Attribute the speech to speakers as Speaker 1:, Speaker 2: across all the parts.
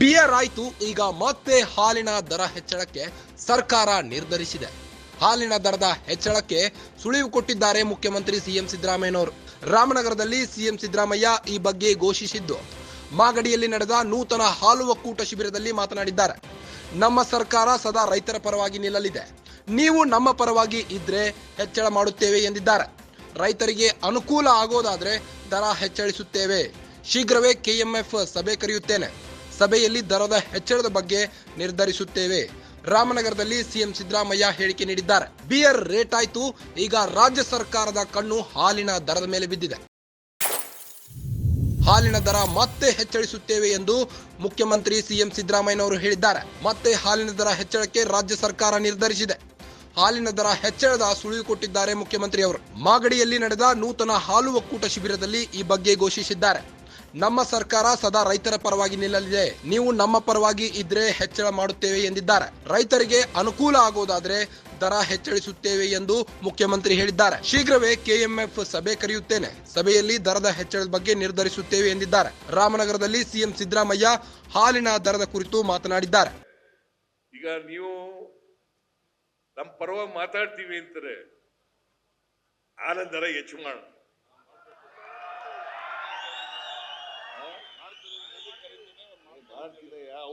Speaker 1: Beer ಆಯ್ತು. ಈಗ ಮತ್ತೆ ಹಾಲಿನ ದರ ಹೆಚ್ಚಳಕ್ಕೆ ಸರ್ಕಾರ ನಿರ್ಧರಿಸಿದೆ. ಹಾಲಿನ ದರದ ಹೆಚ್ಚಳಕ್ಕೆ ಸುಳಿವು ಕೊಟ್ಟಿದ್ದಾರೆ ಮುಖ್ಯಮಂತ್ರಿ ಸಿಎಂ ಸಿದ್ದರಾಮಯ್ಯನವರು. ರಾಮನಗರದಲ್ಲಿ ಸಿಎಂ ಸಿದ್ದರಾಮಯ್ಯ ಈ ಬಗ್ಗೆ ಘೋಷಿಸಿದ್ದು. ಮಾಗಡಿಯಲ್ಲಿ ನಡೆದ ನೂತನ ಹಾಲು ಒಕ್ಕೂಟ ಶಿಬಿರದಲ್ಲಿ ಮಾತನಾಡಿದ್ದಾರೆ. ನಮ್ಮ ಸರ್ಕಾರ ಸದಾ ರೈತರ ಪರವಾಗಿ ನಿಲ್ಲಲಿದೆ. ನೀವು ನಮ್ಮ ಪರವಾಗಿ ಇದ್ರೆ ಹೆಚ್ಚಳ ಮಾಡುತ್ತೇವೆ ಎಂದಿದ್ದಾರೆ. ರೈತರಿಗೆ ಅನುಕೂಲ ಆಗೋದಾದ್ರೆ ದರ ಹೆಚ್ಚಳಿಸುತ್ತೇವೆ. ಶೀಘ್ರವೇ ಕೆಎಂಎಫ್ ಸಭೆ ಕರೆಯುತ್ತೇನೆ. ಸಭೆಯಲ್ಲಿ ದರದ ಹೆಚ್ಚಳದ ಬಗ್ಗೆ ನಿರ್ಧರಿಸುತ್ತೇವೆ. ರಾಮನಗರದಲ್ಲಿ ಸಿಎಂ ಸಿದ್ದರಾಮಯ್ಯ ಹೇಳಿಕೆ ನೀಡಿದ್ದಾರೆ. ಬಿಯರ್ ರೇಟ್ ಆಯ್ತು. ಈಗ ರಾಜ್ಯ ಸರ್ಕಾರದ ಕಣ್ಣು ಹಾಲಿನ ದರದ ಮೇಲೆ ಬಿದ್ದಿದೆ. ಹಾಲಿನ ದರ ಮತ್ತೆ ಹೆಚ್ಚಳಿಸುತ್ತೇವೆ ಎಂದು ಮುಖ್ಯಮಂತ್ರಿ ಸಿಎಂ ಸಿದ್ದರಾಮಯ್ಯನವರು ಹೇಳಿದ್ದಾರೆ. ಮತ್ತೆ ಹಾಲಿನ ದರ ಹೆಚ್ಚಳಕ್ಕೆ ರಾಜ್ಯ ಸರ್ಕಾರ ನಿರ್ಧರಿಸಿದೆ. ಹಾಲಿನ ದರ ಹೆಚ್ಚಳದ ಸುಳಿವು ಕೊಟ್ಟಿದ್ದಾರೆ ಮುಖ್ಯಮಂತ್ರಿ ಅವರು ಮಾಗಡಿಯಲ್ಲಿ ನಡೆದ ನೂತನ ಹಾಲು ಒಕ್ಕೂಟ ಶಿಬಿರದಲ್ಲಿ ಈ ಬಗ್ಗೆ ಘೋಷಿಸಿದ್ದಾರೆ. ನಮ್ಮ ಸರ್ಕಾರ ಸದಾ ರೈತರ ಪರವಾಗಿ ನಿಲ್ಲಲಿದೆ. ನೀವು ನಮ್ಮ ಪರವಾಗಿ ಇದ್ರೆ ಹೆಚ್ಚಳ ಮಾಡುತ್ತೇವೆ ಎಂದಿದ್ದಾರೆ. ರೈತರಿಗೆ ಅನುಕೂಲ ಆಗೋದಾದ್ರೆ ದರ ಹೆಚ್ಚಳಿಸುತ್ತೇವೆ ಎಂದು ಮುಖ್ಯಮಂತ್ರಿ ಹೇಳಿದ್ದಾರೆ. ಶೀಘ್ರವೇ ಕೆಎಂಎಫ್ ಸಭೆ ಕರೆಯುತ್ತೇನೆ. ಸಭೆಯಲ್ಲಿ ದರದ ಹೆಚ್ಚಳದ ಬಗ್ಗೆ ನಿರ್ಧರಿಸುತ್ತೇವೆ ಎಂದಿದ್ದಾರೆ. ರಾಮನಗರದಲ್ಲಿ ಸಿಎಂ ಸಿದ್ದರಾಮಯ್ಯ ಹಾಲಿನ ದರದ ಕುರಿತು ಮಾತನಾಡಿದ್ದಾರೆ.
Speaker 2: ಈಗ ನೀವು ನಮ್ಮ ಪರವಾಗಿ ಮಾತಾಡ್ತೀವಿ ಅಂತಾರೆ. ಹಾಲಿನ ದರ ಹೆಚ್ಚು ಮಾಡ.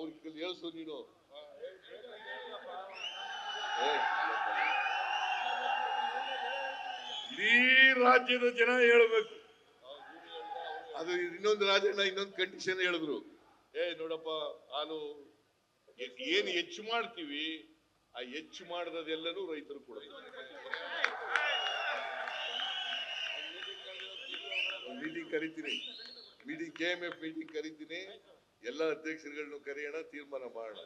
Speaker 2: ಅವ್ರಿಗೆ ಹೇಳ್ಸು ನೀನು. ಇಡೀ ರಾಜ್ಯದ ಜನ ಹೇಳ್ಬೇಕು. ಅದು ಇನ್ನೊಂದು ರಾಜ್ಯನ ಇನ್ನೊಂದು ಕಂಡೀಷನ್ ಹೇಳಿದ್ರು. ಏ ನೋಡಪ್ಪ ಹಾಲು ಏನು ಏನ್ ಹೆಚ್ಚು ಮಾಡ್ತೀವಿ ಆ ಹೆಚ್ಚು ಮಾಡದೆಲ್ಲನೂ ರೈತರು ಕೂಡ ಮೀಟಿಂಗ್ ಕರಿತೀನಿ. Meeting K M F meeting ಕರಿತೀನಿ. ಎಲ್ಲ ಅಧ್ಯಕ್ಷರುಗಳನ್ನು ಕರೆಯೋಣ, ತೀರ್ಮಾನ ಮಾಡೋಣ.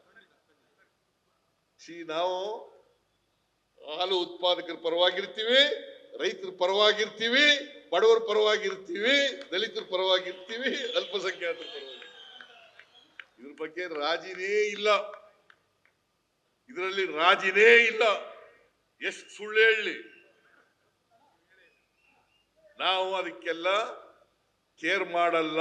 Speaker 2: ಸಿ ನಾವು ಹಾಲು ಉತ್ಪಾದಕರ ಪರವಾಗಿರ್ತೀವಿ, ರೈತರ ಪರವಾಗಿರ್ತೀವಿ, ಬಡವರ ಪರವಾಗಿರ್ತೀವಿ, ದಲಿತರ ಪರವಾಗಿರ್ತೀವಿ, ಅಲ್ಪಸಂಖ್ಯಾತರ ಪರವಾಗಿ ಇದ್ರ ಬಗ್ಗೆ ರಾಜಿನೇ ಇಲ್ಲ. ಇದರಲ್ಲಿ ರಾಜಿನೇ ಇಲ್ಲ. ಎಷ್ಟು ಸುಳ್ಳು ಹೇಳಿ. ನಾವು ಅದಕ್ಕೆಲ್ಲ ಕೇರ್ ಮಾಡಲ್ಲ.